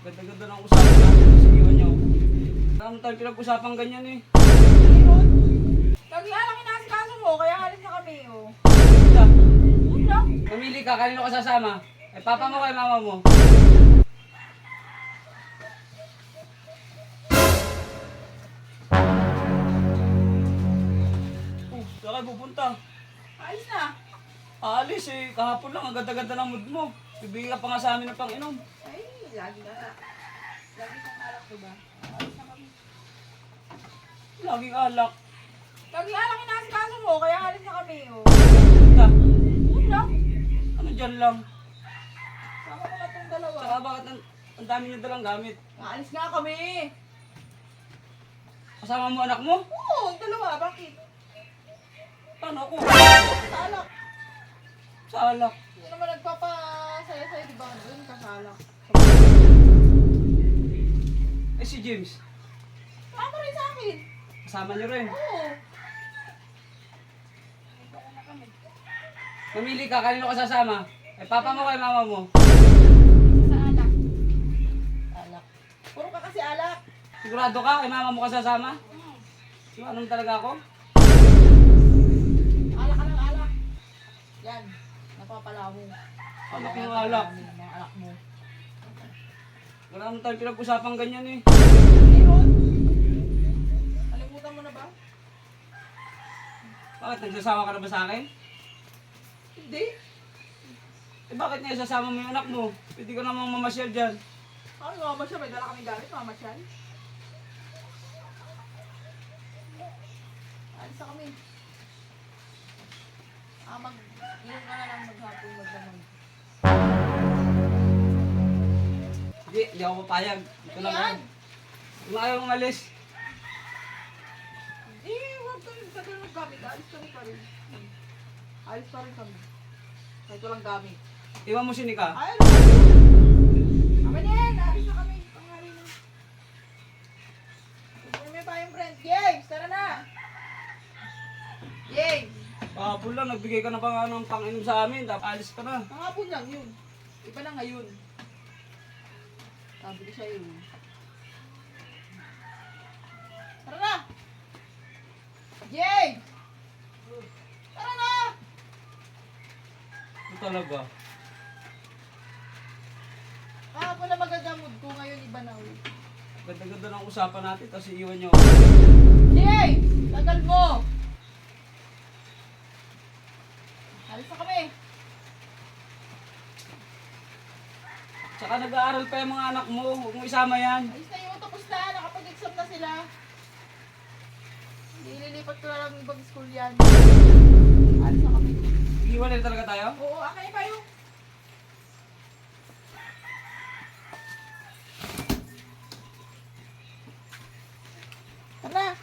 Ganda-ganda ng usapan natin. Tapos iwan niyo. Ano tayo pinag-usapan ganyan eh. Meron. Lagi alang inasikaso mo, kaya alis na kami, oh. Yun lang. Mamili ka, kanino ka sasama? Eh, papa mo kay mama mo. Oh, saan kayo pupunta? Alis na. Aalis eh, kahapon lang, ang ganda-ganda ng mood mo. Bibigyan ka pa nga sa amin ng pang-inom. Ay, lagi na. Lagi kang alak, diba? Alis na kami. Laging alak. Lagi alang inasikaso mo, kaya alis na kami, oh. Basta, Yun lang. ano dyan lang? Sama ko na itong dalawa. Saka bakit ang, ang dami niyo dalang gamit? Alis nga kami. Kasama mo anak mo? Oo, dalawa. Bakit? Paano ako? Sa alak. Sa alak. Hindi naman nagpapasaya sa'yo, diba? Doon ka James, Tama rin sa akin. kasama niyo rin. Oo. Mamili ka, kanino ka sasama? Eh, papa mo kay mama mo. Sa alak. Alak. Puro ka kasi alak. Sigurado ka, kay mama mo ka sasama? Hmm. So, anong talaga ako? Alak ka ng alak. Yan. Napapala mo. Alak ng alak. Alak mo. Wala naman tayo pinag-usapan ganyan eh. Meron. Kalimutan mo na ba? Bakit, nagsasama ka na ba sa akin? Hindi. Eh, bakit nga sasama mo yung anak mo? Pwede ka namang mamasyal dyan. Ano mama siya? May dala kami gamit. Mama siya. Alis na kami. Ah, mag... Inom ka na lang maghapon magdamag. Hindi, ako papayag. Ito lang Yan. Kung ayaw umalis, Hindi, huwag ka rin. Sa ng gamit. Alis kami pa rin. Alis pa rin kami. Kahit walang gamit. iwan mo si Nika. Ay, ano? Amin yan. Alis na kami. Pangalan na. May pa yung friend. James, tara na. James. Kahapon lang, nagbigay ka na pa nga ng pang-inom sa amin, tapos alis ka na. Mga lang yun. Iba na ngayon. Sabi ko sa'yo. Tara na! Yay! Tara na! Ito talaga. Kahapon na maganda mood ko, ngayon iba na ulit. Ganda-ganda ng usapan natin, tapos iiwan niyo. Yay! Tagal mo! Tsaka nag-aaral pa yung mga anak mo. Huwag mo isama yan. Ayos na yun. Tapos na. Nakapag-exam na sila. Hindi ililipat ko na lang ibang school yan. Alis na kami. Iiwan talaga tayo? Oo. Akin pa yung Tara.